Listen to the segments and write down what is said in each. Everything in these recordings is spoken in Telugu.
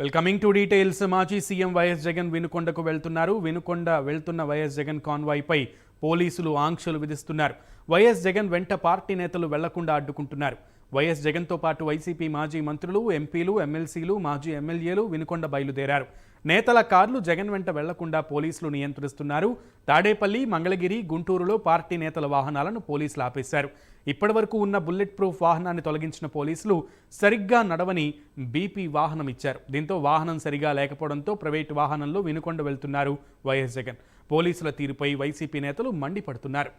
వెల్ కమింగ్ టు డీటెయిల్స్ మాజీ సీఎం వైఎస్ జగన్ వినుకొండకు వెళ్తున్నారు. వినుకొండ వెళ్తున్న వైఎస్ జగన్ కాన్వాయ్పై పోలీసులు ఆంక్షలు విధిస్తున్నారు. వైఎస్ జగన్ వెంట పార్టీ నేతలు వెళ్ళకుండా అడ్డుకుంటున్నారు. వైఎస్ జగన్తో పాటు వైసీపీ మాజీ మంత్రులు ఎంపీలు ఎమ్మెల్సీలు మాజీ ఎమ్మెల్యేలు వినుకొండ బయలుదేరారు. నేతల కార్లు జగన్ వెంట వెళ్ళకుండా పోలీసులు నియంత్రిస్తున్నారు. తాడేపల్లి మంగళగిరి గుంటూరులో పార్టీ నేతల వాహనాలను పోలీసులు ఆపేశారు. ఇప్పటివరకు ఉన్న బుల్లెట్ ప్రూఫ్ వాహనాన్ని తొలగించిన పోలీసులు సరిగ్గా నడవని బీపీ వాహనం ఇచ్చారు. దీంతో వాహనం సరిగా లేకపోవడంతో ప్రైవేటు వాహనంలో వినుకొండ వెళ్తున్నారు వైఎస్ జగన్. పోలీసుల తీరుపై వైసీపీ నేతలు మండిపడుతున్నారు.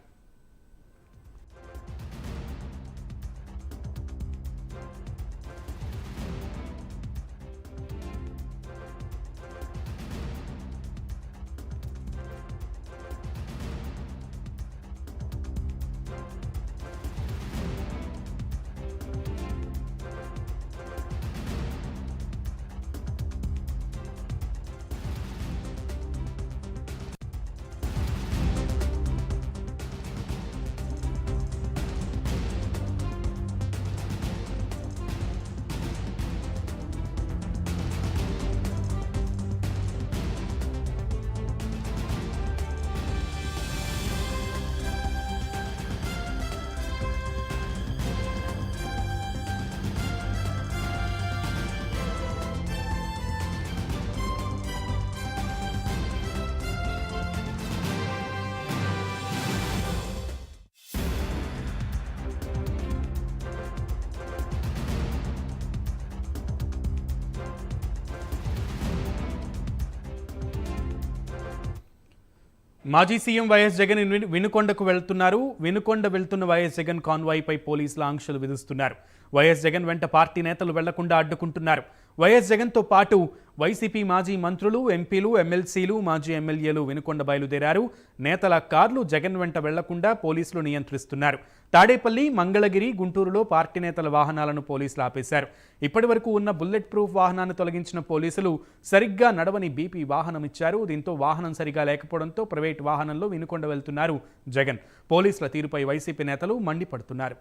మాజీ సీఎం వైఎస్ జగన్ వినుకొండకు వెళ్తున్నారు. వినుకొండ వెళ్తున్న వైఎస్ జగన్ కాన్వాయ్పై పోలీసులు ఆంక్షలు విధిస్తున్నారు. వైఎస్ జగన్ వెంట పార్టీ నేతలు వెళ్ళకుండా అడ్డుకుంటున్నారు. వైఎస్ జగన్తో పాటు వైసీపీ మాజీ మంత్రులు ఎంపీలు ఎమ్మెల్సీలు మాజీ ఎమ్మెల్యేలు వినుకొండ బయలుదేరారు. నేతల కార్లు జగన్ వెంట వెళ్ళకుండా పోలీసులు నియంత్రిస్తున్నారు. తాడేపల్లి మంగళగిరి గుంటూరులో పార్టీ నేతల వాహనాలను పోలీసులు ఆపేశారు. ఇప్పటివరకు ఉన్న బుల్లెట్ ప్రూఫ్ వాహనాన్ని తొలగించిన పోలీసులు సరిగ్గా నడవని బీపీ వాహనం ఇచ్చారు. దీంతో వాహనం సరిగా లేకపోవడంతో ప్రైవేట్ వాహనంలో వినుకొండ వెళ్తున్నారు జగన్. పోలీసుల తీరుపై వైసీపీ నేతలు మండిపడుతున్నారు.